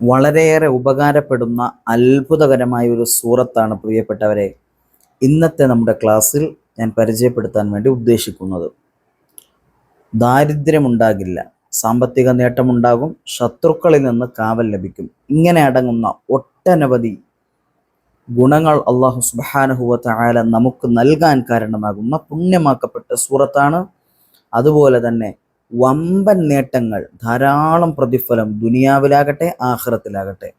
വളരെയേറെ ഉപകാരപ്പെടുന്ന അത്ഭുതകരമായ ഒരു സൂറത്താണ് പ്രിയപ്പെട്ടവരെ ഇന്നത്തെ നമ്മുടെ ക്ലാസ്സിൽ ഞാൻ പരിചയപ്പെടുത്താൻ വേണ്ടി ഉദ്ദേശിക്കുന്നത്. ദാരിദ്ര്യമുണ്ടാകില്ല സാമ്പത്തിക നേട്ടമുണ്ടാകും ശത്രുക്കളിൽ നിന്ന് കാവൽ ലഭിക്കും. ഇങ്ങനെ അടങ്ങുന്ന ഒട്ടനവധി ഗുണങ്ങൾ അള്ളാഹു സുബാനഹുവത്ത ആല നമുക്ക് നൽകാൻ കാരണമാകുന്ന പുണ്യമാക്കപ്പെട്ട സൂറത്താണ്. അതുപോലെ തന്നെ വമ്പൻ നേട്ടങ്ങൾ ധാരാളം പ്രതിഫലം ദുനിയാവിലാകട്ടെ ആഹ്റത്തിലാകട്ടെ.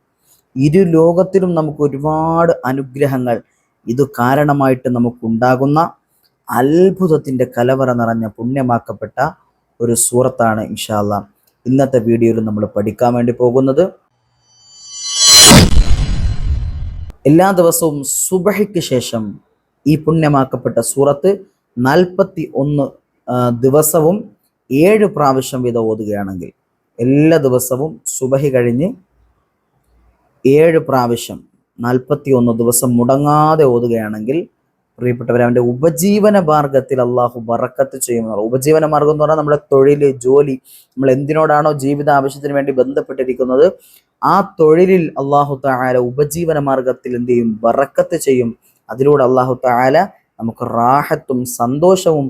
ഇരു ലോകത്തിലും നമുക്ക് ഒരുപാട് അനുഗ്രഹങ്ങൾ. ഇത് കാരണമായിട്ട് നമുക്കുണ്ടാകുന്ന അത്ഭുതത്തിന്റെ കലവറ നിറഞ്ഞ പുണ്യമാക്കപ്പെട്ട ഒരു സൂറത്താണ് ഇൻഷാല്ല ഇന്നത്തെ വീഡിയോയിൽ നമ്മൾ പഠിക്കാൻ വേണ്ടി പോകുന്നത് എല്ലാ ദിവസവും സുബഹയ്ക്ക് ശേഷം ഈ പുണ്യമാക്കപ്പെട്ട സൂറത്ത് നാൽപ്പത്തി ഒന്ന് ദിവസവും ഏഴ് പ്രാവശ്യം വീതം ഓതുകയാണെങ്കിൽ എല്ലാ ദിവസവും സുബഹി കഴിഞ്ഞ് ഏഴ് പ്രാവശ്യം നാൽപ്പത്തി ഒന്ന് ദിവസം മുടങ്ങാതെ ഓതുകയാണെങ്കിൽ പ്രിയപ്പെട്ടവർ അവന്റെ ഉപജീവന മാർഗത്തിൽ അള്ളാഹു ബറക്കത്ത് ചെയ്യുമെന്നുള്ള ഉപജീവന മാർഗം എന്ന് പറഞ്ഞാൽ നമ്മുടെ തൊഴിൽ ജോലി നമ്മൾ എന്തിനോടാണോ ജീവിത ആവശ്യത്തിന് വേണ്ടി ബന്ധപ്പെട്ടിരിക്കുന്നത് ആ തൊഴിലിൽ അള്ളാഹു താല ഉപജീവന മാർഗത്തിൽ എന്ത് ചെയ്യും? ബറക്കത്ത് ചെയ്യും. അതിലൂടെ അള്ളാഹു താല നമുക്ക് റാഹത്തും സന്തോഷവും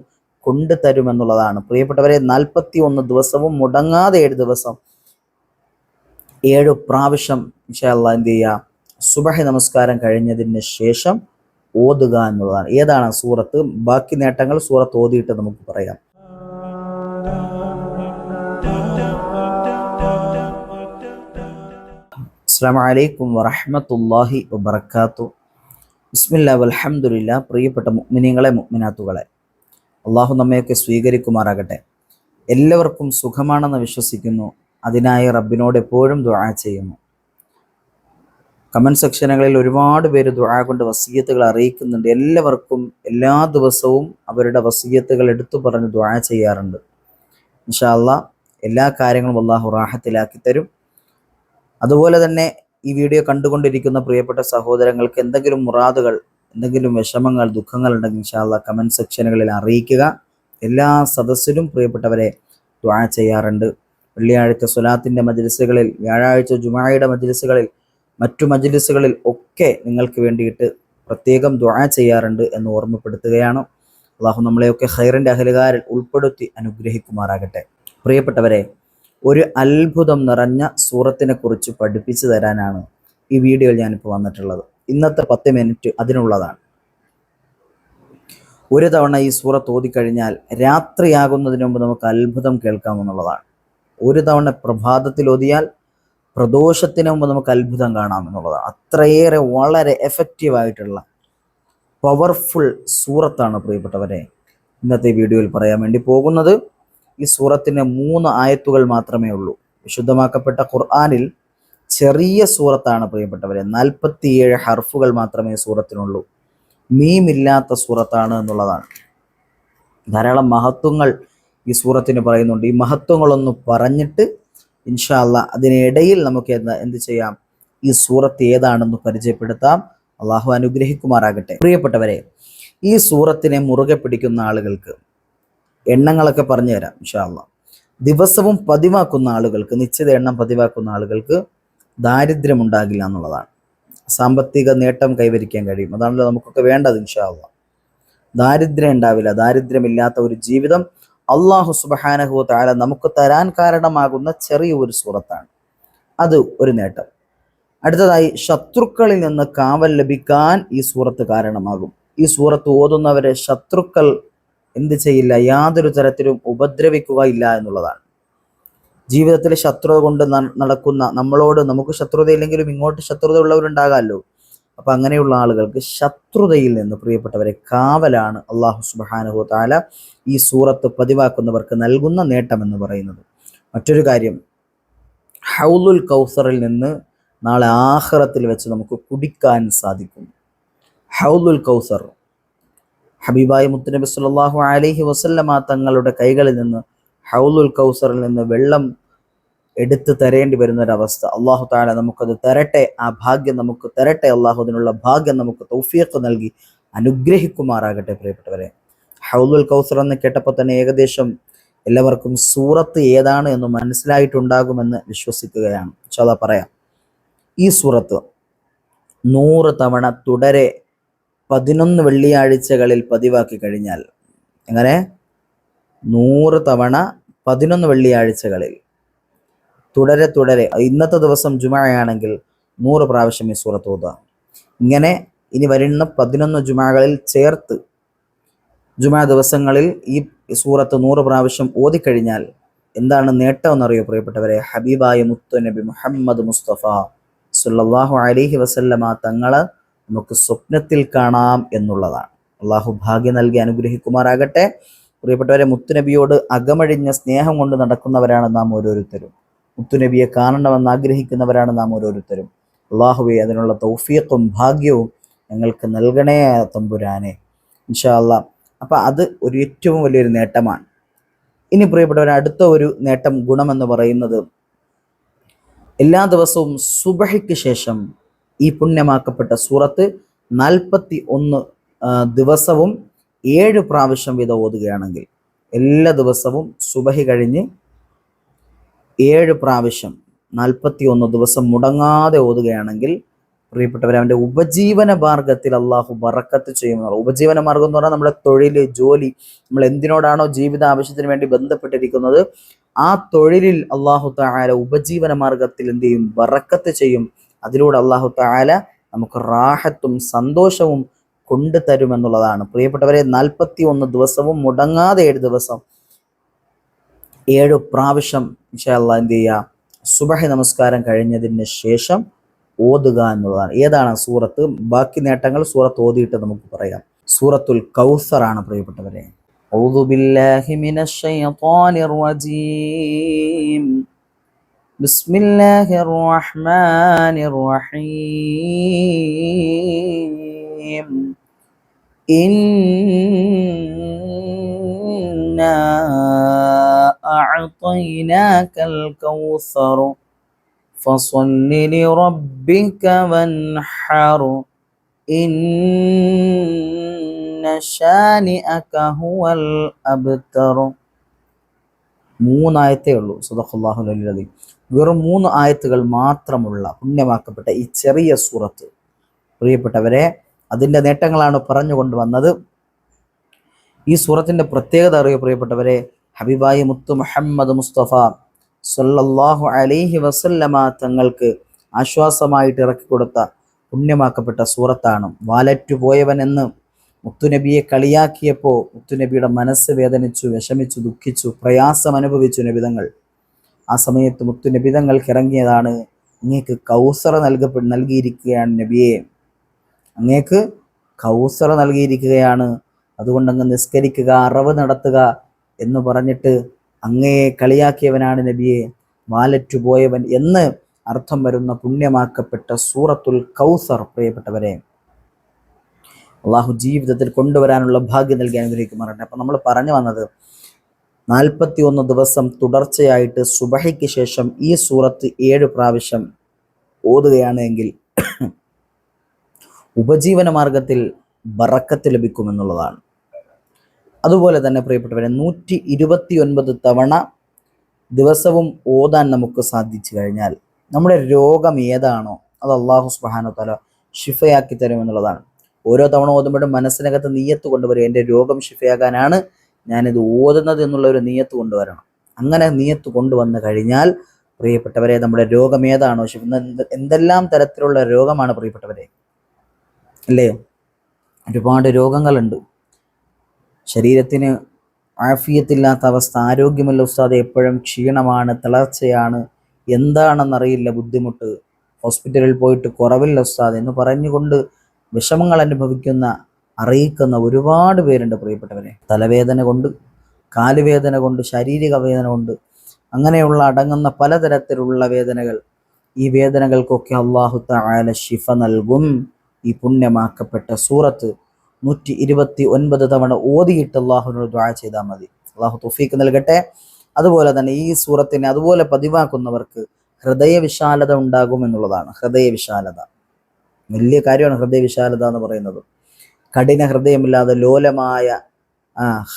കൊണ്ടുതരുമെന്നുള്ളതാണ്. പ്രിയപ്പെട്ടവരെ നാൽപ്പത്തി ഒന്ന് ദിവസവും മുടങ്ങാതെ ഏഴ് ദിവസം ഏഴ് പ്രാവശ്യം ഇൻഷാല്ല എന്ത് ചെയ്യുക സുബഹി നമസ്കാരം കഴിഞ്ഞതിന് ശേഷം ഓതുക എന്നുള്ളതാണ്. ഏതാണ് സൂറത്ത്? ബാക്കി നേട്ടങ്ങൾ സൂറത്ത് ഓതിയിട്ട് നമുക്ക് പറയാം. അസ്സാം വറഹമത്തല്ലാഹി വബർക്കാത്തു ബിസ്മില്ല വലഹമുല്ല പ്രിയപ്പെട്ട മുഗ്മിനിങ്ങളെ മുഗ്മിനാത്തുകളെ അള്ളാഹു നമ്മയൊക്കെ സ്വീകരിക്കുമാറാകട്ടെ. എല്ലാവർക്കും സുഖമാണെന്ന് വിശ്വസിക്കുന്നു. അതിനായി റബ്ബിനോട് എപ്പോഴും ദുആ ചെയ്യുന്നു. കമന്റ് സെക്ഷനുകളിൽ ഒരുപാട് പേര് ദുആ കൊണ്ട് വസീയത്തുകൾ അറിയിക്കുന്നുണ്ട്. എല്ലാവർക്കും എല്ലാ ദിവസവും അവരുടെ വസീയത്തുകൾ എടുത്തു പറഞ്ഞ് ദുആ ചെയ്യാറുണ്ട്. ഇൻഷാല്ല എല്ലാ കാര്യങ്ങളും അള്ളാഹു റാഹത്തിലാക്കി തരും. അതുപോലെ തന്നെ ഈ വീഡിയോ കണ്ടുകൊണ്ടിരിക്കുന്ന പ്രിയപ്പെട്ട സഹോദരങ്ങൾക്ക് എന്തെങ്കിലും മുറാദുകൾ എന്തെങ്കിലും വിഷമങ്ങൾ ദുഃഖങ്ങൾ ഉണ്ടെങ്കിൽ ഇൻഷാല്ല കമന്റ് സെക്ഷനുകളിൽ അറിയിക്കുക. എല്ലാ സദസ്സിലും പ്രിയപ്പെട്ടവരെ ദ്വാ ചെയ്യാറുണ്ട്. വെള്ളിയാഴ്ച സുലാത്തിന്റെ മജ്ലിസുകളിൽ വ്യാഴാഴ്ച ജുമായയുടെ മജ്ലിസുകളിൽ മറ്റു മജ്ലിസുകളിൽ ഒക്കെ നിങ്ങൾക്ക് വേണ്ടിയിട്ട് പ്രത്യേകം ദ്വാ ചെയ്യാറുണ്ട് എന്ന് ഓർമ്മപ്പെടുത്തുകയാണ്. അള്ളാഹു നമ്മളെയൊക്കെ ഹൈറിന്റെ അഹലുകാരിൽ ഉൾപ്പെടുത്തി അനുഗ്രഹിക്കുമാറാകട്ടെ. പ്രിയപ്പെട്ടവരെ ഒരു അത്ഭുതം നിറഞ്ഞ സൂറത്തിനെ കുറിച്ച് പഠിപ്പിച്ചു തരാനാണ് ഈ വീഡിയോയിൽ ഞാനിപ്പോൾ വന്നിട്ടുള്ളത്. ഇന്നത്തെ പത്ത് മിനിറ്റ് അതിനുള്ളതാണ്. ഒരു തവണ ഈ സൂറത്ത് ഓതിക്കഴിഞ്ഞാൽ രാത്രിയാകുന്നതിന് മുമ്പ് നമുക്ക് അത്ഭുതം കേൾക്കാമെന്നുള്ളതാണ് ഒരു തവണ പ്രഭാതത്തിൽ ഓതിയാൽ പ്രദോഷത്തിന് മുമ്പ് നമുക്ക് അത്ഭുതം കാണാമെന്നുള്ളതാണ് അത്രയേറെ വളരെ എഫക്റ്റീവായിട്ടുള്ള പവർഫുൾ സൂറത്താണ് പ്രിയപ്പെട്ടവരെ. ഇന്നത്തെ വീഡിയോയിൽ പറയാൻ വേണ്ടി പോകുന്നത് ഈ സൂറത്തിന് മൂന്ന് ആയത്തുകൾ മാത്രമേ ഉള്ളൂ. വിശുദ്ധമാക്കപ്പെട്ട ഖുർആാനിൽ ചെറിയ സൂറത്താണ് പ്രിയപ്പെട്ടവരെ. നാൽപ്പത്തിയേഴ് ഹർഫുകൾ മാത്രമേ സൂറത്തിനുള്ളൂ. മീമില്ലാത്ത സൂറത്താണ് എന്നുള്ളതാണ്. ധാരാളം മഹത്വങ്ങൾ ഈ സൂറത്തിന് പറയുന്നുണ്ട്. ഈ മഹത്വങ്ങളൊന്ന് പറഞ്ഞിട്ട് ഇൻഷാല്ല അതിനിടയിൽ നമുക്ക് എന്താ എന്ത് ചെയ്യാം? ഈ സൂറത്ത് ഏതാണെന്ന് പരിചയപ്പെടുത്താം. അള്ളാഹു അനുഗ്രഹിക്കുമാറാകട്ടെ. പ്രിയപ്പെട്ടവരെ ഈ സൂറത്തിനെ മുറുകെ പിടിക്കുന്ന ആളുകൾക്ക് എണ്ണങ്ങളൊക്കെ പറഞ്ഞുതരാം ഇൻഷാല്ല ദിവസവും പതിവാക്കുന്ന ആളുകൾക്ക് നിശ്ചിത എണ്ണം പതിവാക്കുന്ന ആളുകൾക്ക് ദാരിദ്ര്യം ഉണ്ടാകില്ല എന്നുള്ളതാണ്. സാമ്പത്തിക നേട്ടം കൈവരിക്കാൻ കഴിയും. അതാണല്ലോ നമുക്കൊക്കെ വേണ്ടത് ഇൻഷാല്ല ദാരിദ്ര്യം ഉണ്ടാവില്ല. ദാരിദ്ര്യമില്ലാത്ത ഒരു ജീവിതം അള്ളാഹു സുബഹാനഹു താല നമുക്ക് തരാൻ കാരണമാകുന്ന ചെറിയ ഒരു സൂറത്താണ്. അത് ഒരു നേട്ടം. അടുത്തതായി ശത്രുക്കളിൽ നിന്ന് കാവൽ ലഭിക്കാൻ ഈ സൂറത്ത് കാരണമാകും. ഈ സൂറത്ത് ഓതുന്നവരെ ശത്രുക്കൾ എന്ത് ചെയ്യില്ല? യാതൊരു തരത്തിലും ഉപദ്രവിക്കുക ഇല്ല എന്നുള്ളതാണ്. ജീവിതത്തിൽ ശത്രുത കൊണ്ട് നടക്കുന്ന നമ്മളോട് നമുക്ക് ശത്രുതയില്ലെങ്കിലും ഇങ്ങോട്ട് ശത്രുത ഉള്ളവരുണ്ടാകാമല്ലോ അപ്പൊ അങ്ങനെയുള്ള ആളുകൾക്ക് ശത്രുതയിൽ നിന്ന് പ്രിയപ്പെട്ടവരെ കാവലാണ് അള്ളാഹു സുബാനുഹു താല ഈ സൂറത്ത് പതിവാക്കുന്നവർക്ക് നൽകുന്ന നേട്ടം എന്ന് പറയുന്നത്. മറ്റൊരു കാര്യം ഹൗലുൽ കൗസറിൽ നിന്ന് നാളെ ആഹ്റത്തിൽ വെച്ച് നമുക്ക് കുടിക്കാൻ സാധിക്കും. ഹൗലുൽ കൗസർ ഹബീബായ് മുത്തുനബി സല്ലാഹു അലഹി വസല്ലമ തങ്ങളുടെ കൈകളിൽ നിന്ന് ഹൗലുൽ കൗസറിൽ നിന്ന് വെള്ളം എടുത്തു തരേണ്ടി വരുന്ന ഒരവസ്ഥ അള്ളാഹു താല നമുക്കത് തരട്ടെ. ആ ഭാഗ്യം നമുക്ക് തരട്ടെ. അള്ളാഹുദിനുള്ള ഭാഗ്യം നമുക്ക് തൗഫീഖ് നൽകി അനുഗ്രഹിക്കുമാറാകട്ടെ പ്രിയപ്പെട്ടവരെ. ഹൗലുൽ കൗസർ എന്ന് കേട്ടപ്പോൾ തന്നെ ഏകദേശം എല്ലാവർക്കും സൂറത്ത് ഏതാണ് എന്ന് മനസ്സിലായിട്ടുണ്ടാകുമെന്ന് വിശ്വസിക്കുകയാണ്. ചോദ പറയാം. ഈ സൂറത്ത് നൂറ് തവണ തുടരെ പതിനൊന്ന് വെള്ളിയാഴ്ചകളിൽ പതിവാക്കി കഴിഞ്ഞാൽ എങ്ങനെ? നൂറ് തവണ പതിനൊന്ന് വെള്ളിയാഴ്ചകളിൽ. തുടരെ തുടരെ. ഇന്നത്തെ ദിവസം ജുമഴയാണെങ്കിൽ നൂറ് പ്രാവശ്യം ഈ സൂറത്ത് ഓതുക. ഇങ്ങനെ ഇനി വരുന്ന പതിനൊന്ന് ജുമകളിൽ ചേർത്ത് ജുമാ ദിവസങ്ങളിൽ ഈ സൂറത്ത് നൂറ് പ്രാവശ്യം ഓതിക്കഴിഞ്ഞാൽ എന്താണ് നേട്ടം എന്നറിയോ പ്രിയപ്പെട്ടവരെ? ഹബീബായ മുത്തു നബി മുഹമ്മദ് മുസ്തഫ സുല്ലാഹു അലിഹി വസല്ലമ തങ്ങളെ നമുക്ക് സ്വപ്നത്തിൽ കാണാം എന്നുള്ളതാണ്. അള്ളാഹു ഭാഗ്യം നൽകി അനുഗ്രഹിക്കുമാറാകട്ടെ. പ്രിയപ്പെട്ടവരെ മുത്തുനബിയോട് അകമഴിഞ്ഞ സ്നേഹം കൊണ്ട് നടക്കുന്നവരാണ് നാം ഓരോരുത്തരും. മുത്തുനബിയെ കാണണമെന്ന് ആഗ്രഹിക്കുന്നവരാണ് നാം ഓരോരുത്തരും. അള്ളാഹുവെ അതിനുള്ള തൗഫീഖും ഭാഗ്യവും ഞങ്ങൾക്ക് നൽകണേ തമ്പുരാനെ. ഇൻഷാല്ല അപ്പം അത് ഒരു ഏറ്റവും വലിയൊരു നേട്ടമാണ്. ഇനി പ്രിയപ്പെട്ടവർ അടുത്ത ഒരു നേട്ടം ഗുണമെന്ന് പറയുന്നത് എല്ലാ ദിവസവും സുബഹയ്ക്ക് ശേഷം ഈ പുണ്യമാക്കപ്പെട്ട സൂറത്ത് നാൽപ്പത്തി ഒന്ന് ദിവസവും ഏഴ് പ്രാവശ്യം വീതം ഓതുകയാണെങ്കിൽ എല്ലാ ദിവസവും സുബഹി കഴിഞ്ഞ് ഏഴ് പ്രാവശ്യം നാൽപ്പത്തി ഒന്ന് ദിവസം മുടങ്ങാതെ ഓതുകയാണെങ്കിൽ പ്രിയപ്പെട്ടവർ അവന്റെ ഉപജീവന മാർഗത്തിൽ അള്ളാഹു ബറക്കത്ത് ചെയ്യുമെന്നുള്ള ഉപജീവന മാർഗം എന്ന് പറഞ്ഞാൽ നമ്മുടെ തൊഴിൽ ജോലി നമ്മൾ എന്തിനോടാണോ ജീവിത ആവശ്യത്തിന് വേണ്ടി ബന്ധപ്പെട്ടിരിക്കുന്നത് ആ തൊഴിലിൽ അള്ളാഹു താല ഉപജീവന മാർഗത്തിൽ എന്ത് ചെയ്യും? ബറക്കത്ത് ചെയ്യും. അതിലൂടെ അള്ളാഹു താല നമുക്ക് റാഹത്തും സന്തോഷവും കൊണ്ടു തരുമെന്നുള്ളതാണ് പ്രിയപ്പെട്ടവരെ നാൽപ്പത്തി ഒന്ന് ദിവസവും മുടങ്ങാതെ ഏഴ് ദിവസം ഏഴ് പ്രാവശ്യം ഇൻഷാല്ല എന്ത് ചെയ്യുക സുബഹി നമസ്കാരം കഴിഞ്ഞതിന് ശേഷം ഓതുക എന്നുള്ളതാണ് ഏതാണ് സൂറത്ത് ബാക്കി നേട്ടങ്ങൾ സൂറത്ത് ഓതിയിട്ട് നമുക്ക് പറയാം സൂറത്തുൽ കൗസർ ആണ് പ്രിയപ്പെട്ടവരെ أعوذ بالله من الشيطان الرجيم بسم الله الرحمن الرحيم إنا أعطيناك الكوثر فصل لربك وانحر إن شانئك هو الأبتر മൂന്നായത്തേ ഉള്ളൂ സുദഖുല്ലാഹു അലി വെറും മൂന്ന് ആയത്തുകൾ മാത്രമുള്ള പുണ്യമാക്കപ്പെട്ട ഈ ചെറിയ സൂറത്ത് പ്രിയപ്പെട്ടവരെ അതിന്റെ നേട്ടങ്ങളാണ് പറഞ്ഞു വന്നത്. ഈ സൂറത്തിന്റെ പ്രത്യേകത അറിയ പ്രിയപ്പെട്ടവരെ ഹബിബായി മുത്തു മുഹമ്മദ് മുസ്തഫ സല്ലല്ലാഹു അലൈഹി വസല്ലമ തങ്ങൾക്ക് ആശ്വാസമായിട്ട് ഇറക്കി കൊടുത്ത പുണ്യമാക്കപ്പെട്ട സൂറത്താണ്. വാലറ്റു പോയവൻ എന്ന് മുത്തുനബിയെ കളിയാക്കിയപ്പോൾ മുത്തുനബിയുടെ മനസ്സ് വേദനിച്ചു വിഷമിച്ചു ദുഃഖിച്ചു പ്രയാസം അനുഭവിച്ചു നബിതങ്ങൾ. ആ സമയത്ത് മുത്തുനബിതങ്ങൾക്ക് ഇറങ്ങിയതാണ്. നിങ്ങൾക്ക് കൗസറ നൽകപ്പെ നൽകിയിരിക്കുകയാണ് നബിയെ. അങ്ങേക്ക് കൗസറ നൽകിയിരിക്കുകയാണ്. അതുകൊണ്ട് അങ്ങ് നിസ്കരിക്കുക അറവ് നടത്തുക എന്ന് പറഞ്ഞിട്ട് അങ്ങയെ കളിയാക്കിയവനാണ് നബിയെ. വാലറ്റു പോയവൻ എന്ന് അർത്ഥം വരുന്ന പുണ്യമാക്കപ്പെട്ട സൂറത്തുൽ കൗസർ പ്രിയപ്പെട്ടവരെ. അള്ളാഹു ജീവിതത്തിൽ കൊണ്ടുവരാനുള്ള ഭാഗ്യം നൽകി അനുഗ്രഹിക്കുമാറുണ്ട് അപ്പം നമ്മൾ പറഞ്ഞു വന്നത് നാൽപ്പത്തി ഒന്ന് ദിവസം തുടർച്ചയായിട്ട് സുബഹയ്ക്ക് ശേഷം ഈ സൂറത്ത് ഏഴ് പ്രാവശ്യം ഓതുകയാണ് എങ്കിൽ ഉപജീവന മാർഗത്തിൽ ബറക്കത്ത് ലഭിക്കുമെന്നുള്ളതാണ്. അതുപോലെ തന്നെ പ്രിയപ്പെട്ടവരെ നൂറ്റി ഇരുപത്തി ഒൻപത് തവണ ദിവസവും ഓതാൻ നമുക്ക് സാധിച്ചു കഴിഞ്ഞാൽ നമ്മുടെ രോഗം ഏതാണോ അത് അള്ളാഹു സുബാനോ തല ഷിഫയാക്കി തരുമെന്നുള്ളതാണ് ഓരോ തവണ ഓതുമ്പോഴും മനസ്സിനകത്ത് നീയത്ത് കൊണ്ടുവരും എന്റെ രോഗം ഷിഫയാകാനാണ് ഞാനിത് ഓതുന്നത് എന്നുള്ള ഒരു നീയത്ത് കൊണ്ടുവരണം. അങ്ങനെ നീയത്ത് കൊണ്ടുവന്നു കഴിഞ്ഞാൽ പ്രിയപ്പെട്ടവരെ നമ്മുടെ രോഗം ഏതാണോ എന്തെല്ലാം തരത്തിലുള്ള രോഗമാണ് പ്രിയപ്പെട്ടവരെ? അല്ലേ? ഒരുപാട് രോഗങ്ങളുണ്ട്. ശരീരത്തിന് ആഫിയത്തില്ലാത്ത അവസ്ഥ ആരോഗ്യമല്ല ഉസ്താദ് എപ്പോഴും ക്ഷീണമാണ് തളർച്ചയാണ്. എന്താണെന്നറിയില്ല ബുദ്ധിമുട്ട്. ഹോസ്പിറ്റലിൽ പോയിട്ട് കുറവില്ല ഉസ്താദ് എന്ന് പറഞ്ഞുകൊണ്ട് വിഷമങ്ങൾ അനുഭവിക്കുന്ന അറിയിക്കുന്ന ഒരുപാട് പേരുണ്ട് പ്രിയപ്പെട്ടവരെ. തലവേദന കൊണ്ട് കാലുവേദന കൊണ്ട് ശാരീരിക വേദന കൊണ്ട് അങ്ങനെയുള്ള അടങ്ങുന്ന പലതരത്തിലുള്ള വേദനകൾ. ഈ വേദനകൾക്കൊക്കെ അള്ളാഹു തആല ശിഫ നൽകും. ഈ പുണ്യമാക്കപ്പെട്ട സൂറത്ത് നൂറ്റി ഇരുപത്തി ഒൻപത് തവണ ഓതിയിട്ട് അള്ളാഹുവിനോട് ദ്വാ ചെയ്താൽ മതി. അള്ളാഹു തുഫീക്ക് നൽകട്ടെ. അതുപോലെ തന്നെ ഈ സൂറത്തിനെ അതുപോലെ പതിവാക്കുന്നവർക്ക് ഹൃദയവിശാലത ഉണ്ടാകും എന്നുള്ളതാണ്. ഹൃദയവിശാലത. വലിയ കാര്യമാണ് ഹൃദയവിശാലത എന്ന് പറയുന്നത്. കഠിന ഹൃദയമില്ലാതെ ലോലമായ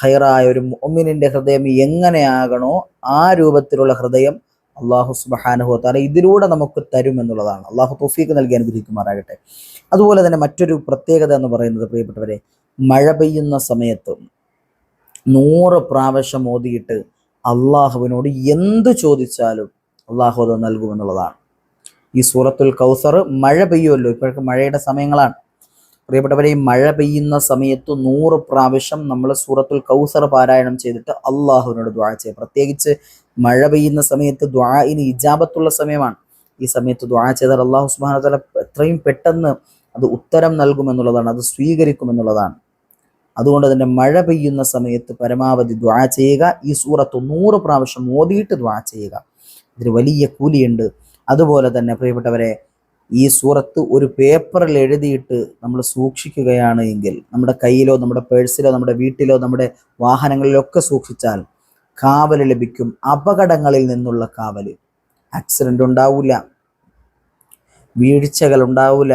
ഹൈറായ ഒരു ഒമിനിന്റെ ഹൃദയം എങ്ങനെയാകണോ ആ രൂപത്തിലുള്ള ഹൃദയം അള്ളാഹു സുബഹാനുഹു താല ഇതിലൂടെ നമുക്ക് തരും എന്നുള്ളതാണ്. അള്ളാഹു തൊഫീക്ക് നൽകി അനുഗ്രഹിക്കുമാറാകട്ടെ. അതുപോലെ തന്നെ മറ്റൊരു പ്രത്യേകത എന്ന് പറയുന്നത് പ്രിയപ്പെട്ടവരെ മഴ പെയ്യുന്ന സമയത്ത് നൂറ് പ്രാവശ്യം ഓതിയിട്ട് അള്ളാഹുവിനോട് എന്ത് ചോദിച്ചാലും അള്ളാഹു അത് നൽകുമെന്നുള്ളതാണ് ഈ സൂറത്തുൽ കൗസർ മഴ പെയ്യുമല്ലോ? ഇപ്പോഴൊക്കെ മഴയുടെ സമയങ്ങളാണ്. പ്രിയപ്പെട്ടവരെ മഴ പെയ്യുന്ന സമയത്ത് നൂറ് പ്രാവശ്യം നമ്മൾ സൂറത്തുൽ കൗസർ പാരായണം ചെയ്തിട്ട് അള്ളാഹുവിനോട് ദ്വാഴ്ച പ്രത്യേകിച്ച് മഴ പെയ്യുന്ന സമയത്ത് ദ്വാഇന് ഇജാബത്തുള്ള സമയമാണ്. ഈ സമയത്ത് ദ്വാ ചെയ്താൽ അള്ളാഹു സുബാന എത്രയും പെട്ടെന്ന് അത് ഉത്തരം നൽകുമെന്നുള്ളതാണ് അത് സ്വീകരിക്കുമെന്നുള്ളതാണ്. അതുകൊണ്ട് തന്നെ മഴ പെയ്യുന്ന സമയത്ത് പരമാവധി ദ്വാ ചെയ്യുക. ഈ സൂറത്ത് നൂറ് പ്രാവശ്യം ഓതിയിട്ട് ദ്വാ ചെയ്യുക. ഇതിന് വലിയ കൂലിയുണ്ട്. അതുപോലെ തന്നെ പ്രിയപ്പെട്ടവരെ ഈ സൂറത്ത് ഒരു പേപ്പറിൽ എഴുതിയിട്ട് നമ്മൾ സൂക്ഷിക്കുകയാണ് എങ്കിൽ നമ്മുടെ കയ്യിലോ നമ്മുടെ പേഴ്സിലോ നമ്മുടെ വീട്ടിലോ നമ്മുടെ വാഹനങ്ങളിലോ ഒക്കെ സൂക്ഷിച്ചാൽ കാവൽ ലഭിക്കും അപകടങ്ങളിൽ നിന്നുള്ള കാവൽ ആക്സിഡന്റ് ഉണ്ടാവില്ല വീഴ്ചകൾ ഉണ്ടാവില്ല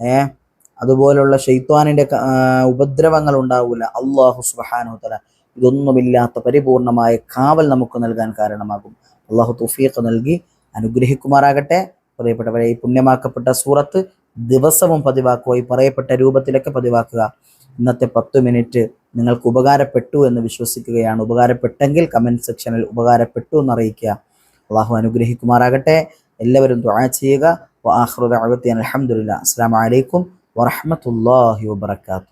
ഏ? അതുപോലുള്ള ഷെയ്ത്വാനിന്റെ ഉപദ്രവങ്ങൾ ഉണ്ടാവില്ല അള്ളാഹു സുബാനുത്തല ഇതൊന്നുമില്ലാത്ത പരിപൂർണമായ കാവൽ നമുക്ക് നൽകാൻ കാരണമാകും. അള്ളാഹു തുഫീഖ് നൽകി അനുഗ്രഹിക്കുമാറാകട്ടെ. പറയപ്പെട്ടവരെ ഈ പുണ്യമാക്കപ്പെട്ട സൂറത്ത് ദിവസവും പതിവാക്കുക ഈ പറയപ്പെട്ട രൂപത്തിലൊക്കെ പതിവാക്കുക. ഇന്നത്തെ പത്ത് മിനിറ്റ് നിങ്ങൾക്ക് ഉപകാരപ്പെട്ടു എന്ന് വിശ്വസിക്കുകയാണ്. ഉപകാരപ്പെട്ടെങ്കിൽ കമന്റ് സെക്ഷനിൽ ഉപകാരപ്പെട്ടു എന്ന് അറിയിക്കുക. അള്ളാഹു അനുഗ്രഹിക്കുമാറാകട്ടെ. എല്ലാവരും ദുആ ചെയ്യുക. വആഖിറു ദഅവത്തി അൽഹംദുലില്ലാ അസ്സലാമു അലൈക്കും വറഹ്മത്തുള്ളാഹി വബറകാതുഹു.